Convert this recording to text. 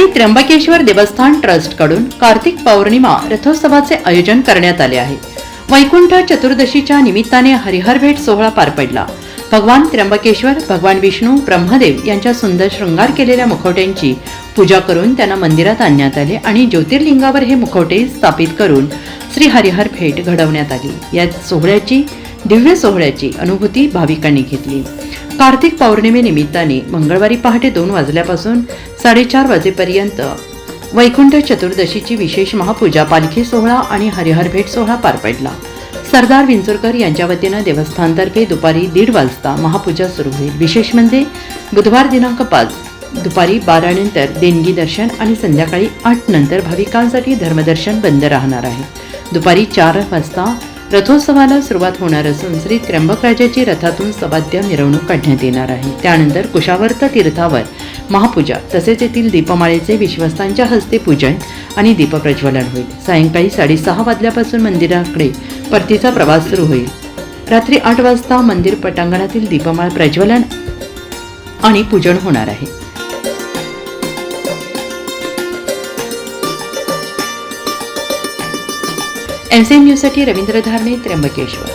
श्री त्र्यंबकेश्वर देवस्थान ट्रस्टकडून कार्तिक पौर्णिमा रथोत्सवाचे आयोजन करण्यात आले आहे. वैकुंठ चतुर्दशीच्या निमित्ताने हरिहर भेट सोहळा पार पडला. भगवान त्र्यंबकेश्वर भगवान विष्णू ब्रह्मदेव यांच्या सुंदर शृंगार केलेल्या मुखवट्यांची पूजा करून त्यांना मंदिरात आणण्यात आले आणि ज्योतिर्लिंगावर हे मुखवटे स्थापित करून श्री हरिहर भेट घडवण्यात आली. या सोहळ्याची दिव्य सोहळ्याची अनुभूती भाविकांनी घेतली. कार्तिक पौर्णिमेनिमित्ताने मंगळवारी पहाटे दोन वाजल्यापासून साडेचार वाजेपर्यंत. वैकुंठ चतुर्दशीची विशेष महापूजा पालखी सोहळा आणि हरिहर भेट सोहळा पार पडला. सरदार विंचुरकर यांच्या वतीनं देवस्थानतर्फे दुपारी दीड वाजता महापूजा सुरू होईल. विशेष म्हणजे बुधवार दिनांक पाच दुपारी बारा नंतर देणगी दर्शन आणि संध्याकाळी आठ नंतर भाविकांसाठी धर्मदर्शन बंद राहणार आहे. दुपारी चार वाजता रथोत्सवाला सुरुवात होणार असून श्री त्र्यंबकराजाची रथातून सवाद्य मिरवणूक काढण्यात येणार आहे. त्यानंतर कुशावर्त तीर्थावर महापूजा तसेच येथील दीपमाळेचे विश्वस्तांच्या हस्ते पूजन आणि दीपप्रज्वलन होईल. सायंकाळी साडेसहा वाजल्यापासून मंदिराकडे परतीचा प्रवास सुरू होईल. रात्री आठ वाजता मंदिर पटांगणातील दीपमाळ प्रज्वलन आणि पूजन होणार आहे. एम सी न्यूजसाठी रवींद्र धारणे त्र्यंबकेश्वर.